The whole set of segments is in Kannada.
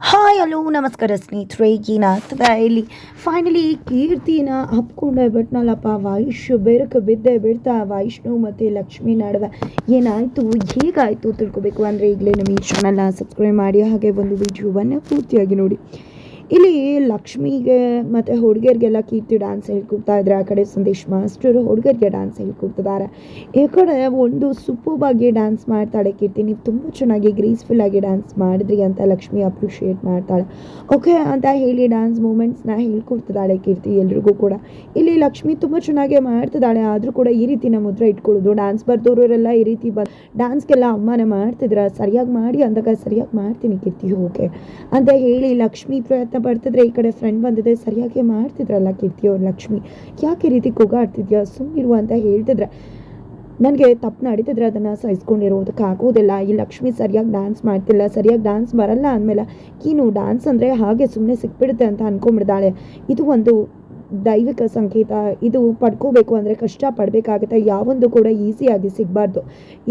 ಹಾಯ್, ಹಲೋ, ನಮಸ್ಕಾರ ಸ್ನೇಹಿತರೆ ಏನಾಗ್ತದೆ ಇಲ್ಲಿ ಫೈನಲಿ ಕೀರ್ತಿನ ಹಪ್ಕೊಂಡೆ ಬಿಟ್ನಲ್ಲಪ್ಪ ವೈಶು, ಬೆರಕು ಬಿದ್ದೆ ಬಿಡ್ತಾ, ವೈಷ್ಣು ಮತ್ತು ಲಕ್ಷ್ಮಿ ನಡುವೆ ಏನಾಯಿತು, ಹೇಗಾಯಿತು ತಿಳ್ಕೊಬೇಕು ಅಂದರೆ ಈಗಲೇ ನಮ್ಮ ಈ ಚಾನಲ್ನ ಸಬ್ಸ್ಕ್ರೈಬ್ ಮಾಡಿ, ಹಾಗೆ ಒಂದು ವಿಡಿಯೋವನ್ನು ಪೂರ್ತಿಯಾಗಿ ನೋಡಿ. ಇಲ್ಲಿ ಲಕ್ಷ್ಮಿಗೆ ಮತ್ತು ಹುಡುಗಿಯರಿಗೆಲ್ಲ ಕೀರ್ತಿ ಡ್ಯಾನ್ಸ್ ಹೇಳ್ಕೊಡ್ತಾ ಇದ್ದಾರೆ ಆ ಕಡೆ ಸಂದೇಶ್ ಮಾಸ್ಟರು ಹುಡುಗರಿಗೆ ಡ್ಯಾನ್ಸ್ ಹೇಳ್ಕೊಡ್ತಿದ್ದಾರೆ ಈ ಕಡೆ ಒಂದು ಸುಪ್ಪುಬಾಗಿ ಡ್ಯಾನ್ಸ್ ಮಾಡ್ತಾಳೆ ಕೀರ್ತಿ. ನೀವು ತುಂಬ ಚೆನ್ನಾಗಿ ಗ್ರೀಸ್ಫುಲ್ ಆಗಿ ಡ್ಯಾನ್ಸ್ ಮಾಡಿದ್ರಿ ಅಂತ ಲಕ್ಷ್ಮಿ ಅಪ್ರಿಷಿಯೇಟ್ ಮಾಡ್ತಾಳೆ. ಓಕೆ ಅಂತ ಹೇಳಿ ಡ್ಯಾನ್ಸ್ ಮೂಮೆಂಟ್ಸ್ನ ಹೇಳ್ಕೊಡ್ತಿದ್ದಾಳೆ ಕೀರ್ತಿ ಎಲ್ರಿಗೂ ಕೂಡ. ಇಲ್ಲಿ ಲಕ್ಷ್ಮಿ ತುಂಬ ಚೆನ್ನಾಗಿ ಮಾಡ್ತಿದ್ದಾಳೆ, ಆದರೂ ಕೂಡ ಈ ರೀತಿ ನಮ್ಮ ಹತ್ರ ಇಟ್ಕೊಳ್ಳೋದು. ಡ್ಯಾನ್ಸ್ ಬರ್ದೋರೆಲ್ಲ ಈ ರೀತಿ ಬ ಡ್ಯಾನ್ಸ್ಗೆಲ್ಲ ಅವಮಾನ ಮಾಡ್ತಿದ್ರ, ಸರಿಯಾಗಿ ಮಾಡಿ ಅಂದಾಗ ಸರಿಯಾಗಿ ಮಾಡ್ತೀನಿ ಕೀರ್ತಿ ಓಕೆ ಅಂತ ಹೇಳಿ ಲಕ್ಷ್ಮಿ ಪ್ರಯತ್ನ ಪಡ್ತಿದ್ರೆ ಈ ಕಡೆ ಫ್ರೆಂಡ್ ಬಂದಿದೆ, ಸರಿಯಾಗಿ ಮಾಡ್ತಿದ್ರಲ್ಲ ಕೀರ್ತಿ ಅವ್ರು, ಲಕ್ಷ್ಮಿ. ಯಾಕೆ ರೀತಿ ಕೂಗಾಡ್ತಿದ್ಯಾ? ಸುಮ್ಮನಿರು ಅಂತ ಹೇಳ್ತಿದ್ರೆ. ನನಗೆ ತಪ್ಪು ನಡೀತಿದ್ರೆ ಅದನ್ನು ಸಹಿಸ್ಕೊಂಡಿರೋದಕ್ಕೆ ಆಗೋದಿಲ್ಲ. ಈ ಲಕ್ಷ್ಮಿ ಸರಿಯಾಗಿ ಡ್ಯಾನ್ಸ್ ಮಾಡ್ತಿಲ್ಲ, ಸರಿಯಾಗಿ ಡ್ಯಾನ್ಸ್ ಬರಲ್ಲ ಅಂದಮೇಲೆ ಏನು ಡ್ಯಾನ್ಸ್ ಅಂದರೆ ಹಾಗೆ ಸುಮ್ಮನೆ ಸಿಕ್ಬಿಡುತ್ತೆ ಅಂತ ಅಂದ್ಕೊಂಬಿಡ್ದಾಳೆ ಇದು ಒಂದು ದೈವಿಕ ಸಂಕೇತ, ಇದು ಪಡ್ಕೋಬೇಕು ಅಂದರೆ ಕಷ್ಟ ಪಡಬೇಕಾಗುತ್ತೆ. ಯಾವೊಂದು ಕೂಡ ಈಸಿಯಾಗಿ ಸಿಗಬಾರ್ದು.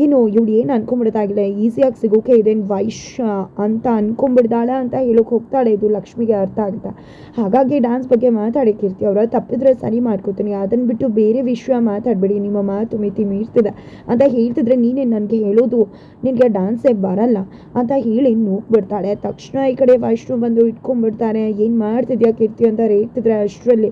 ಏನು ಇವಳು ಏನು ಅನ್ಕೊಂಬಿಡ್ದಾಗಿಲ್ಲ ಈಸಿಯಾಗಿ ಸಿಗೋಕೆ ಇದೇನು ವೈಶ್ಯ ಅಂತ ಅನ್ಕೊಂಬಿಡ್ದಾಳ ಅಂತ ಹೇಳೋಕೆ ಹೋಗ್ತಾಳೆ. ಇದು ಲಕ್ಷ್ಮಿಗೆ ಅರ್ಥ ಆಗುತ್ತೆ. ಹಾಗಾಗಿ ಡ್ಯಾನ್ಸ್ ಬಗ್ಗೆ ಮಾತಾಡಿ ಕೀರ್ತಿ ಅವರ. ತಪ್ಪಿದ್ರೆ ಸರಿ ಮಾಡ್ಕೋತೀನಿ. ಅದನ್ನು ಬಿಟ್ಟು ಬೇರೆ ವಿಷಯ ಮಾತಾಡಬೇಡಿ. ನಿಮ್ಮ ಮಾತು ಮಿತಿ ಮೀರ್ತಿದೆ ಅಂತ ಹೇಳ್ತಿದ್ರೆ ನೀನೇ ನನಗೆ ಹೇಳೋದು, ನಿನಗೆ ಡ್ಯಾನ್ಸೇ ಬರಲ್ಲ ಅಂತ ಹೇಳಿ ನೂಕ್ಬಿಡ್ತಾಳೆ ತಕ್ಷಣ ಈ ಕಡೆ ವೈಷ್ಣು ಬಂದು ಇಟ್ಕೊಂಡ್ಬಿಡ್ತಾನೆ. ಏನು ಮಾಡ್ತಿದ್ಯಾ ಕೀರ್ತಿ ಅಂತ ರೇಗ್ತಿದ್ರೆ ಅಷ್ಟರಲ್ಲಿ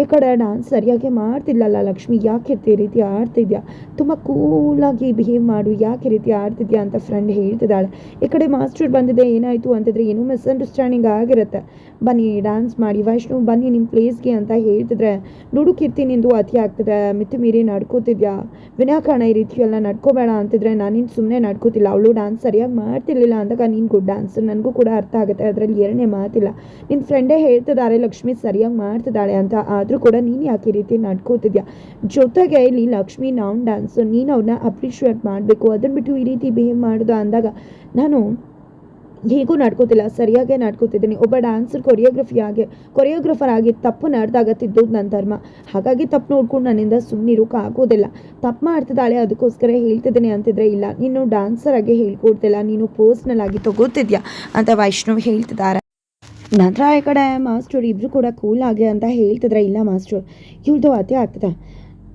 ಈ ಕಡೆ ಡಾನ್ಸ್ ಸರಿಯಾಗಿ ಮಾಡ್ತಿಲ್ಲಲ್ಲ ಲಕ್ಷ್ಮಿ, ಯಾಕೆ ಈ ರೀತಿ ಆಡ್ತಿದ್ಯಾ? ತುಂಬ ಕೂಲಾಗಿ ಬಿಹೇವ್ ಮಾಡು, ಯಾಕೆ ಈ ರೀತಿ ಆಡ್ತಿದ್ಯಾ ಅಂತ ಫ್ರೆಂಡ್ ಹೇಳ್ತಿದ್ದಾಳೆ. ಈ ಕಡೆ ಮಾಸ್ಟರ್ ಬಂದಿದೆ, ಏನಾಯಿತು ಅಂತಂದರೆ ಏನೋ ಮಿಸ್ಅಂಡರ್ಸ್ಟ್ಯಾಂಡಿಂಗ್ ಆಗಿರುತ್ತೆ. ಬನ್ನಿ ಡ್ಯಾನ್ಸ್ ಮಾಡಿ ವೈಷ್ಣು ಬನ್ನಿ ನಿಮ್ಮ ಪ್ಲೇಸ್ಗೆ ಅಂತ ಹೇಳ್ತಿದ್ರೆ, ನೋಡು ಕೀರ್ತಿ, ನಿಂದು ಅತಿ ಆಗ್ತದೆ, ಮಿತಿ ಮೀರಿ ನಡ್ಕೋತಿದ್ಯಾ? ವಿನಾಕಾರಣ ಈ ರೀತಿ ಎಲ್ಲ ನಡ್ಕೋಬೇಡ ಅಂತಿದ್ರೆ ನಾನಿನ್ ಸುಮ್ಮನೆ ನಡ್ಕೋತಿಲ್ಲ. ಅವಳು ಡ್ಯಾನ್ಸ್ ಸರಿಯಾಗಿ ಮಾಡ್ತಿರ್ಲಿಲ್ಲ ಅಂದಾಗ ನೀನು ಗುಡ್ ಡ್ಯಾನ್ಸ್ ನನಗೂ ಕೂಡ ಅರ್ಥ ಆಗುತ್ತೆ. ಅದರಲ್ಲಿ ಎರಡನೇ ಮಾತಿಲ್ಲ. ನಿನ್ನ ಫ್ರೆಂಡೇ ಹೇಳ್ತಿದ್ದಾರೆ, ಲಕ್ಷ್ಮಿ ಸರಿಯಾಗಿ ಮಾಡ್ತಿದ್ದಾಳೆ ಅಂತ. ಆದರೂ ಕೂಡ ನೀನು ಯಾಕೆ ಈ ರೀತಿ ನಡ್ಕೋತಿದ್ಯಾ? ಜೊತೆಗೆ ಇಲ್ಲಿ ಲಕ್ಷ್ಮಿ ನಾನ್ ಡ್ಯಾನ್ಸು ನೀನು ಅವ್ರನ್ನ ಅಪ್ರಿಷಿಯೇಟ್ ಮಾಡಬೇಕು. ಅದನ್ನು ಬಿಟ್ಟು ಈ ರೀತಿ ಬಿಹೇವ್ ಮಾಡೋದು ಅಂದಾಗ ನಾನು ಹೇಗೂ ನಡ್ಕೋತಿಲ್ಲ, ಸರಿಯಾಗೇ ನಡ್ಕೋತಿದ್ದೀನಿ. ಒಬ್ಬ ಡ್ಯಾನ್ಸರ್ ಕೊರಿಯೋಗ್ರಫಿ ಆಗಿ ಕೊರಿಯೋಗ್ರಫರ್ ಆಗಿ ತಪ್ಪು ನಡೆದಾಗ ತಿದ್ದೋದು ನನ್ನ ಧರ್ಮ. ಹಾಗಾಗಿ ತಪ್ಪು ನೋಡ್ಕೊಂಡು ನನ್ನಿಂದ ಸುಮ್ಮನಿರೋಕೆ ಆಗೋದಿಲ್ಲ. ತಪ್ಪು ಮಾಡ್ತಿದ್ದಾಳೆ, ಅದಕ್ಕೋಸ್ಕರ ಹೇಳ್ತಿದ್ದೀನಿ ಅಂತಿದ್ರೆ ಇಲ್ಲ. ನೀನು ಡ್ಯಾನ್ಸರ್ ಆಗಿ ಹೇಳ್ಕೊಡ್ತಿಲ್ಲ, ನೀನು ಪರ್ಸ್ನಲ್ ಆಗಿ ತಗೋತಿದ್ಯಾ ಅಂತ ವೈಷ್ಣವ್ ಹೇಳ್ತಿದ್ದಾರೆ. ನಂತರ ಈ ಕಡೆ ಮಾಸ್ಟರ್ ಇಬ್ಬರು ಕೂಡ ಕೂಲ್ ಆಗಿ ಅಂತ ಹೇಳ್ತಿದ್ರೆ, ಇಲ್ಲ ಮಾಸ್ಟರ್ ಇವ್ರದ್ದು ಅತಿ ಆಗ್ತದೆ.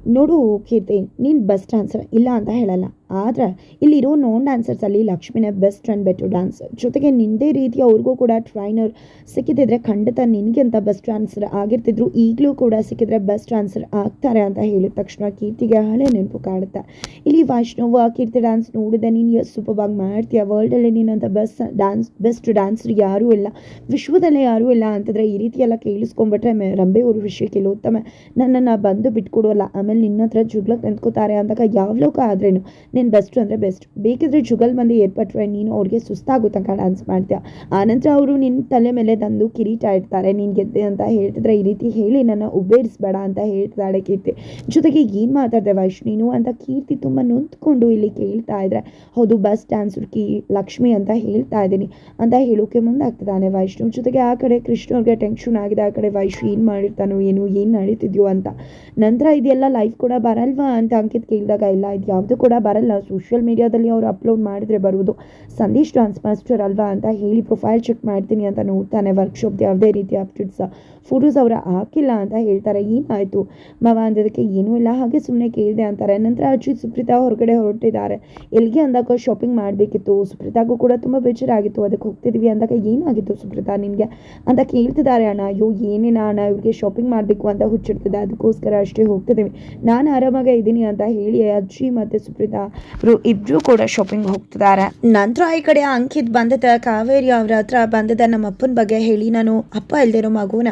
ನೋಡು ಕೀರ್ತಿ, ನೀನು ಬೆಸ್ಟ್ ಆನ್ಸರ್ ಇಲ್ಲ ಅಂತ ಹೇಳಲ್ಲ. ಆದರೆ ಇಲ್ಲಿರೋ ನಾನ್ ಡ್ಯಾನ್ಸರ್ಸಲ್ಲಿ ಲಕ್ಷ್ಮಿನೇ ಬೆಸ್ಟ್ ಆ್ಯಂಡ್ ಬೆಟರ್ ಡ್ಯಾನ್ಸರ್ ಜೊತೆಗೆ ನಿಂದೇ ರೀತಿ ಅವ್ರಿಗೂ ಕೂಡ ಟ್ರೈನರ್ ಸಿಕ್ಕಿದ್ರೆ ಖಂಡಿತ ನಿನಗೆ ಅಂತ ಬೆಸ್ಟ್ ಡ್ಯಾನ್ಸರ್ ಆಗಿರ್ತಿದ್ರು, ಈಗಲೂ ಕೂಡ ಸಿಕ್ಕಿದ್ರೆ ಬೆಸ್ಟ್ ಡ್ಯಾನ್ಸರ್ ಆಗ್ತಾರೆ ಅಂತ ಹೇಳಿದ ತಕ್ಷಣ ಕೀರ್ತಿಗೆ ಹಳೆ ನೆನಪು ಕಾಡುತ್ತೆ, ಇಲ್ಲಿ ವೈಷ್ಣವ ಕೀರ್ತಿ ಡ್ಯಾನ್ಸ್ ನೋಡಿದೆ, ನೀನು ಎಷ್ಟು ಸೂಪರ್ವಾಗಿ ಮಾಡ್ತೀಯ ವರ್ಲ್ಡಲ್ಲಿ ನೀನಂತ ಬೆಸ್ಟ್ ಡ್ಯಾನ್ಸ್ ಬೆಸ್ಟ್ ಡ್ಯಾನ್ಸರ್ ಯಾರೂ ಇಲ್ಲ, ವಿಶ್ವದಲ್ಲೇ ಯಾರೂ ಇಲ್ಲ ಅಂತಂದರೆ ಈ ರೀತಿ ಎಲ್ಲ ಕೇಳಿಸ್ಕೊಂಡ್ಬಿಟ್ರೆ ಮೆ ರಂಬೆ ಊರು ವಿಷಯ ಉತ್ತಮ, ನನ್ನನ್ನು ಬಂದು ಬಿಟ್ಕೊಡೋಲ್ಲ ಆಮೇಲೆ ನಿನ್ನ ಹತ್ರ ಜುಗ್ಲಕ್ಕೆ ನಿಂತ್ಕೋತಾರೆ ಅಂದಾಗ ಯಾವ ಲೋಕ ಆದ್ರೇನು ನೀನು ಬೆಸ್ಟು ಅಂದರೆ ಬೆಸ್ಟ್ ಬೇಕಿದ್ರೆ ಜುಗಲ್ ಮಂದಿ ಏರ್ಪಟ್ರೆ ನೀನು ಅವ್ರಿಗೆ ಸುಸ್ತಾಗುತ್ತೆ ತನಕ ಡ್ಯಾನ್ಸ್ ಮಾಡ್ತೀಯ? ಆನಂತರ ಅವರು ನಿನ್ನ ತಲೆ ಮೇಲೆ ತಂದು ಕಿರೀಟ ಇಡ್ತಾರೆ. ನೀನು ಗೆದ್ದೆ ಅಂತ ಹೇಳ್ತಿದ್ರೆ ಈ ರೀತಿ ಹೇಳಿ ನನ್ನ ಉಬ್ಬೇರಿಸ್ಬೇಡ ಅಂತ ಹೇಳ್ತಾಳೆ ಕೀರ್ತಿ. ಜೊತೆಗೆ ಏನು ಮಾತಾಡಿದೆ ವೈಶ್ ನೀನು ಅಂತ ಕೀರ್ತಿ ತುಂಬ ನೊಂದ್ಕೊಂಡು ಇಲ್ಲಿ ಕೇಳ್ತಾ ಇದ್ರೆ, ಹೌದು ಬಸ್ ಡ್ಯಾನ್ಸರ್ ಕಿ ಲಕ್ಷ್ಮಿ ಅಂತ ಹೇಳ್ತಾ ಇದ್ದೀನಿ ಅಂತ ಹೇಳೋಕೆ ಮುಂದಾಗ್ತಿದ್ದಾನೆ ವೈಷ್ಣು ಜೊತೆಗೆ ಆ ಕಡೆ ಕೃಷ್ಣವ್ರಿಗೆ ಟೆನ್ಷನ್ ಆಗಿದೆ. ಆ ಕಡೆ ವೈಶ್ ಏನು ಮಾಡಿರ್ತಾನೋ ಏನು ಏನು ನಡೀತಿದ್ಯೋ ಅಂತ. ನಂತರ ಇದೆಲ್ಲ ಲೈಫ್ ಕೂಡ ಬರಲ್ವಾ ಅಂತ ಅಂಕಿತ್ ಕೇಳಿದಾಗ, ಇಲ್ಲ ಇದು ಯಾವುದು ಕೂಡ ಬರಲ್ಲ. ಸೋಷಿಯಲ್ ಮೀಡಿಯಾದಲ್ಲಿ ಅವರು ಅಪ್ಲೋಡ್ ಮಾಡಿದ್ರೆ ಬರುವುದು. ಸಂದೇಶ್ ಡಾನ್ಸ್ ಮಾಸ್ಟರ್ ಅಲ್ವಾ ಅಂತ ಹೇಳಿ ಪ್ರೊಫೈಲ್ ಚೆಕ್ ಮಾಡ್ತೀನಿ ಅಂತ ನೋಡ್ತಾನೆ ವರ್ಕ್ಶಾಪ್ದು ಯಾವುದೇ ರೀತಿ ಅಪ್ಡೇಟ್ಸ್ ಫೋಟೋಸ್ ಅವರ ಹಾಕಿಲ್ಲ ಅಂತ ಹೇಳ್ತಾರೆ. ಏನಾಯಿತು? ಮವ ಅಂದಿದ್ದಕ್ಕೆ ಏನೂ ಇಲ್ಲ. ಹಾಗೆ ಸುಮ್ಮನೆ ಕೇಳಿದೆ ಅಂತಾರೆ. ನಂತರ ಅಜ್ಜಿ ಸುಪ್ರೀತಾ ಹೊರಗಡೆ ಹೊರಟಿದ್ದಾರೆ. ಎಲ್ಲಿಗೆ ಅಂದಾಗ ಶಾಪಿಂಗ್ ಮಾಡಬೇಕಿತ್ತು? ಸುಪ್ರೀತಾಗೂ ಕೂಡ ತುಂಬ ಬೇಜಾರಾಗಿತ್ತು. ಅದಕ್ಕೆ ಹೋಗ್ತಿದ್ವಿ ಅಂದಾಗ ಏನಾಗಿತ್ತು ಸುಪ್ರೀತಾ ನಿನಗೆ? ಅಂತ ಕೇಳ್ತಿದ್ದಾರೆ ಅಣ್ಣ. ಅಯ್ಯೋ ಏನೇನ ಅಣ್ಣ. ಇವ್ರಿಗೆ ಶಾಪಿಂಗ್ ಮಾಡಬೇಕು ಅಂತ ಹುಚ್ಚಿಡ್ತಿದ್ದೆ. ಅದಕ್ಕೋಸ್ಕರ ಅಷ್ಟೇ ಹೋಗ್ತಿದ್ದೀವಿ. ನಾನು ಆರಾಮಾಗೆ ಇದ್ದೀನಿ ಅಂತ ಹೇಳಿ ಅಜ್ಜಿ ಮತ್ತು ಸುಪ್ರೀತಾ ಅವರು ಇಬ್ಬರು ಕೂಡ ಶಾಪಿಂಗ್ ಹೋಗ್ತಿದ್ದಾರೆ. ನಂತರ ಈ ಕಡೆ ಅಂಕಿತ್ ಬಂದದ, ಕಾವೇರಿ ಅವ್ರ ಹತ್ರ ಬಂದದ ನಮ್ಮ ಅಪ್ಪನ ಬಗ್ಗೆ ಹೇಳಿ. ನಾನು ಅಪ್ಪ ಇಲ್ದಿರೋ ಮಗುನ.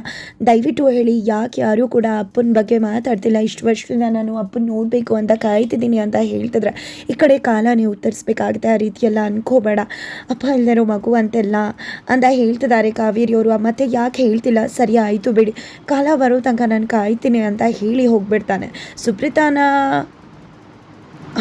ದಯವಿಟ್ಟು ಹೇಳಿ, ಯಾಕೆ ಯಾರೂ ಕೂಡ ಅಪ್ಪನ ಬಗ್ಗೆ ಮಾತಾಡ್ತಿಲ್ಲ. ಇಷ್ಟು ವರ್ಷದಿಂದ ನಾನು ಅಪ್ಪನ ನೋಡಬೇಕು ಅಂತ ಕಾಯ್ತಿದ್ದೀನಿ ಅಂತ ಹೇಳ್ತಿದ್ರೆ. ಈ ಕಡೆ ಕಾಲ ನೀವು ಉತ್ತರಿಸ್ಬೇಕಾಗುತ್ತೆ. ಆ ರೀತಿಯೆಲ್ಲ ಅನ್ಕೋಬೇಡ. ಅಪ್ಪ ಇಲ್ದಿರೋ ಮಗು ಅಂತೆಲ್ಲ ಅಂತ ಹೇಳ್ತಿದ್ದಾರೆ ಕಾವೇರಿಯವರು ಮತ್ತೆ ಯಾಕೆ ಹೇಳ್ತಿಲ್ಲ? ಸರಿ, ಆಯಿತು ಬಿಡಿ. ಕಾಲ ಬರೋ ತನಕ ನಾನು ಕಾಯ್ತೀನಿ ಅಂತ ಹೇಳಿ ಹೋಗ್ಬಿಡ್ತಾನೆ. ಸುಪ್ರೀತಾನ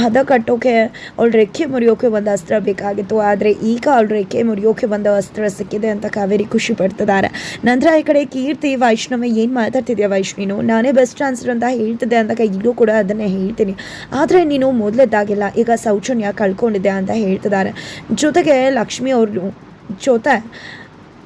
ಹದ ಕಟ್ಟೋಕೆ ಅವಳ ರೆಕ್ಕೆ ಮುರಿಯೋಕೆ ಒಂದು ಅಸ್ತ್ರ ಬೇಕಾಗಿತ್ತು. ಆದರೆ ಈಗ ಅವಳ ರೆಕ್ಕೆ ಮುರಿಯೋಕೆ ಒಂದು ಅಸ್ತ್ರ ಸಿಕ್ಕಿದೆ ಅಂತ ಕಾವೇರಿ ಖುಷಿ ಪಡ್ತಿದ್ದಾರೆ ನಂತರ ಈ ಕಡೆ ಕೀರ್ತಿ, ವೈಷ್ಣವ ಏನು ಮಾತಾಡ್ತಿದ್ಯಾ ವೈಷ್ಣಿನು ನಾನೇ ಬೆಸ್ಟ್ ಆನ್ಸರ್ ಅಂತ ಹೇಳ್ತಿದ್ದೆ ಅಂತ ಈಗಲೂ ಕೂಡ ಅದನ್ನೇ ಹೇಳ್ತೀನಿ. ಆದರೆ ನೀನು ಮೊದಲದ್ದಾಗಿಲ್ಲ, ಈಗ ಸೌಜನ್ಯ ಕಳ್ಕೊಂಡಿದ್ದೆ ಅಂತ ಹೇಳ್ತಿದ್ದಾರೆ ಜೊತೆಗೆ ಲಕ್ಷ್ಮಿ ಅವರು ಜೊತೆ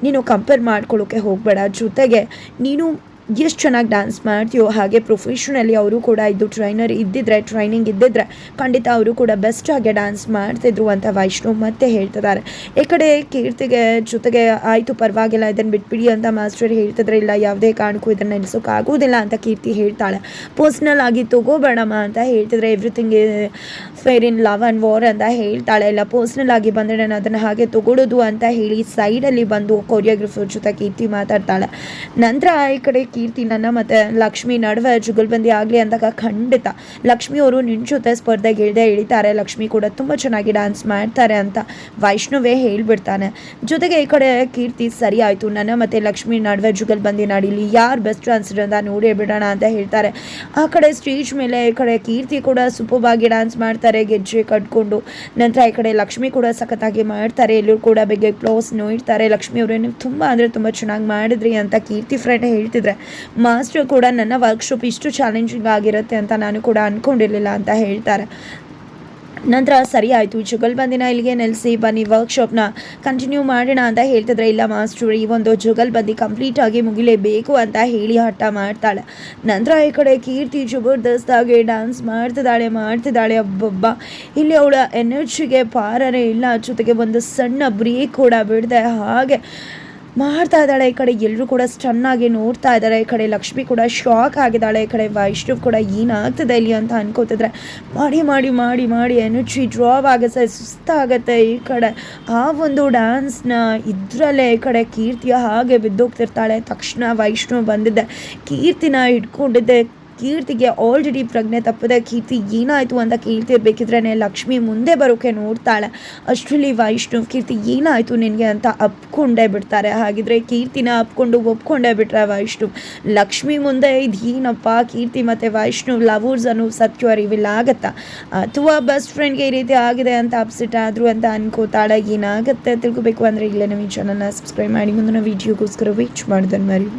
ನೀನು ಕಂಪೇರ್ ಮಾಡ್ಕೊಳ್ಳೋಕೆ ಹೋಗಬೇಡ. ಜೊತೆಗೆ ನೀನು ಎಷ್ಟು ಚೆನ್ನಾಗಿ ಡ್ಯಾನ್ಸ್ ಮಾಡ್ತೀಯೋ ಹಾಗೆ ಪ್ರೊಫೆಷನಲಿ ಅವರು ಕೂಡ ಇದು ಟ್ರೈನರ್ ಇದ್ದಿದ್ರೆ ಟ್ರೈನಿಂಗ್ ಇದ್ದಿದ್ರೆ ಖಂಡಿತ ಅವರು ಕೂಡ ಬೆಸ್ಟ್ ಆಗಿ ಡ್ಯಾನ್ಸ್ ಮಾಡ್ತಿದ್ರು ಅಂತ ವೈಷ್ಣವ್ ಮತ್ತೆ ಹೇಳ್ತಿದ್ದಾರೆ. ಈ ಕಡೆ ಕೀರ್ತಿಗೆ ಜೊತೆಗೆ, ಆಯಿತು ಪರವಾಗಿಲ್ಲ ಇದನ್ನು ಬಿಟ್ಬಿಡಿ ಅಂತ ಮಾಸ್ಟರ್ ಹೇಳ್ತಿದ್ರೆ, ಇಲ್ಲ, ಯಾವುದೇ ಕಾರಣಕ್ಕೂ ಇದನ್ನು ನೆನೆಸೋಕ್ಕಾಗೋದಿಲ್ಲ ಅಂತ ಕೀರ್ತಿ ಹೇಳ್ತಾಳೆ. ಪರ್ಸ್ನಲ್ ಆಗಿ ತಗೋಬೇಡಮ್ಮ ಅಂತ ಹೇಳ್ತಿದ್ರೆ everything fair in love and war ಅಂತ ಹೇಳ್ತಾಳೆ. ಇಲ್ಲ ಪರ್ಸ್ನಲ್ ಆಗಿ ಬಂದರೆ ನಾನು ಅದನ್ನು ಹಾಗೆ ತಗೊಳ್ಳೋದು ಅಂತ ಹೇಳಿ ಸೈಡಲ್ಲಿ ಬಂದು ಕೊರಿಯೋಗ್ರಫರ್ ಜೊತೆ ಕೀರ್ತಿ ಮಾತಾಡ್ತಾಳೆ. ನಂತರ ಈ ಕಡೆ ಕೀರ್ತಿ ನನ್ನ ಮತ್ತು ಲಕ್ಷ್ಮಿ ನಡುವೆ ಜುಗಲ್ಬಂದಿ ಆಗಲಿ ಅಂದಾಗ ಖಂಡಿತ ಲಕ್ಷ್ಮಿ ಅವರು ನಿನ್ನ ಜೊತೆ ಸ್ಪರ್ಧೆಗೆ ಇಳಿದೇ ಇಳಿತಾರೆ. ಲಕ್ಷ್ಮಿ ಕೂಡ ತುಂಬ ಚೆನ್ನಾಗಿ ಡ್ಯಾನ್ಸ್ ಮಾಡ್ತಾರೆ ಅಂತ ವೈಷ್ಣವೇ ಹೇಳಿಬಿಡ್ತಾನೆ. ಜೊತೆಗೆ ಈ ಕಡೆ ಕೀರ್ತಿ ಸರಿ ಆಯಿತು. ನನ್ನ ಮತ್ತು ಲಕ್ಷ್ಮಿ ನಡುವೆ ಜುಗಲ್ಬಂದಿ ನಡೀಲಿ. ಯಾರು ಬೆಸ್ಟ್ ಡ್ಯಾನ್ಸರ್ ಅಂತ ನೋಡಿ ಬಿಡೋಣ ಅಂತ ಹೇಳ್ತಾರೆ. ಆ ಕಡೆ ಸ್ಟೇಜ್ ಮೇಲೆ ಈ ಕಡೆ ಕೀರ್ತಿ ಕೂಡ ಸುಪೂಬಾಗಿ ಡ್ಯಾನ್ಸ್ ಮಾಡ್ತಾರೆ. ಗೆಜ್ಜೆ ಕಟ್ಕೊಂಡು ನಂತರ ಈ ಕಡೆ ಲಕ್ಷ್ಮಿ ಕೂಡ ಸಖತ್ತಾಗಿ ಮಾಡ್ತಾರೆ. ಎಲ್ಲರೂ ಕೂಡ ಬಗ್ಗೆ ಕ್ಲೋಸ್ ನೋಡ್ತಾರೆ. ಲಕ್ಷ್ಮಿ ಅವರು ತುಂಬ ಅಂದರೆ ತುಂಬ ಚೆನ್ನಾಗಿ ಮಾಡಿದ್ರಿ ಅಂತ ಕೀರ್ತಿ ಫ್ರೆಂಡ್ ಹೇಳ್ತಿದ್ರೆ. ಮಾಸ್ಟರ್ ಕೂಡ ನನ್ನ ವರ್ಕ್ಶಾಪ್ ಇಷ್ಟು ಚಾಲೆಂಜಿಂಗ್ ಆಗಿರುತ್ತೆ ಅಂತ ನಾನು ಕೂಡ ಅಂದ್ಕೊಂಡಿರಲಿಲ್ಲ ಅಂತ ಹೇಳ್ತಾರೆ. ನಂತರ ಸರಿ ಆಯಿತು ಜುಗಲ್ಬಂದಿನ ಇಲ್ಲಿಗೆ ನೆಲೆಸಿ, ಬನ್ನಿ ವರ್ಕ್ಶಾಪ್ನ ಕಂಟಿನ್ಯೂ ಮಾಡೋಣ ಅಂತ ಹೇಳ್ತಿದ್ರೆ, ಇಲ್ಲ ಮಾಸ್ಟರ್, ಈ ಒಂದು ಜುಗಲ್ಬಂದಿ ಕಂಪ್ಲೀಟ್ ಆಗಿ ಮುಗಿಲೇಬೇಕು ಅಂತ ಹೇಳಿ ಹಠ ಮಾಡ್ತಾಳೆ. ನಂತರ ಈ ಕಡೆ ಕೀರ್ತಿ ಜಬರ್ದಸ್ತಾಗಿ ಡ್ಯಾನ್ಸ್ ಮಾಡ್ತಿದ್ದಾಳೆ ಮಾಡ್ತಿದ್ದಾಳೆ, ಅಬ್ಬಬ್ಬ. ಇಲ್ಲಿ ಅವಳ ಎನರ್ಜಿಗೆ ಪಾರನೇ ಇಲ್ಲ, ಜೊತೆಗೆ ಒಂದು ಸಣ್ಣ ಬ್ರೇಕ್ ಕೂಡ ಬಿಡದೆ. ಹಾಗೆ ಮಾಡ್ತಾ ಇದ್ದಾಳೆ ಈ ಕಡೆ. ಎಲ್ಲರೂ ಕೂಡ ಸ್ಟನ್ ಆಗಿ ನೋಡ್ತಾ ಇದ್ದಾರೆ. ಈ ಕಡೆ ಲಕ್ಷ್ಮಿ ಕೂಡ ಶಾಕ್ ಆಗಿದ್ದಾಳೆ. ಈ ಕಡೆ ವೈಷ್ಣವ್ ಕೂಡ ಏನಾಗ್ತದೆ ಇಲ್ಲಿ ಅಂತ ಅನ್ಕೋತಿದ್ರೆ ಮಾಡಿ ಮಾಡಿ ಮಾಡಿ ಮಾಡಿ ಎನರ್ಜಿ ಡ್ರಾಪ್ ಆಗುತ್ತೆ, ಸುಸ್ತಾಗತ್ತೆ ಈ ಕಡೆ. ಆ ಒಂದು ಡ್ಯಾನ್ಸ್ನ ಇದರಲ್ಲೇ ಈ ಕಡೆ ಕೀರ್ತಿಯ ಹಾಗೆ ಬಿದ್ದೋಗ್ತಿರ್ತಾಳೆ. ತಕ್ಷಣ ವೈಷ್ಣವ್ ಬಂದಿದ್ದೆ ಕೀರ್ತಿನ ಹಿಡ್ಕೊಂಡಿದ್ದೆ. ಕೀರ್ತಿಗೆ ಆಲ್ರೆಡಿ ಪ್ರಜ್ಞೆ ತಪ್ಪದೆ ಕೀರ್ತಿ ಏನಾಯಿತು ಅಂತ ಕೇಳ್ತಿರ್ಬೇಕಿದ್ರೆ ಲಕ್ಷ್ಮಿ ಮುಂದೆ ಬರೋಕೆ ನೋಡ್ತಾಳೆ. ಅಷ್ಟರಲ್ಲಿ ವೈಷ್ಣವ್, ಕೀರ್ತಿ ಏನಾಯಿತು ನಿನಗೆ? ಅಂತ ಅಪ್ಕೊಂಡೇ ಬಿಡ್ತಾರೆ. ಹಾಗಿದ್ರೆ ಕೀರ್ತಿನ ಅಪ್ಕೊಂಡು ಒಪ್ಕೊಂಡೇ ಬಿಟ್ರೆ ವೈಷ್ಣವ್, ಲಕ್ಷ್ಮಿ ಮುಂದೆ ಇದೇನಪ್ಪ ಕೀರ್ತಿ ಮತ್ತು ವೈಷ್ಣವ್ ಲವರ್ಸ್ ಅನ್ನೋ ಸತ್ಯ ರಿವಿಲ್ ಆಗತ್ತಾ? ಅಥವಾ ಬೆಸ್ಟ್ ಫ್ರೆಂಡ್ಗೆ ಈ ರೀತಿ ಆಗಿದೆ ಅಂತ ಅಪ್ಸೆಟ್ ಆದರು ಅಂತ ಅನ್ಕೋತಾಳೆ, ಏನಾಗುತ್ತೆ ತಿಳ್ಕೊಬೇಕು ಅಂದರೆ ಇಲ್ಲೇ ನಮ್ಮ ಚಾನಲ್ನ ಸಬ್ಸ್ಕ್ರೈಬ್ ಮಾಡಿ ಮುಂದಿನ ವೀಡಿಯೋಗೋಸ್ಕರ ವೀಚ್ ಮಾಡಿದ್ರೆ ಮರಿ.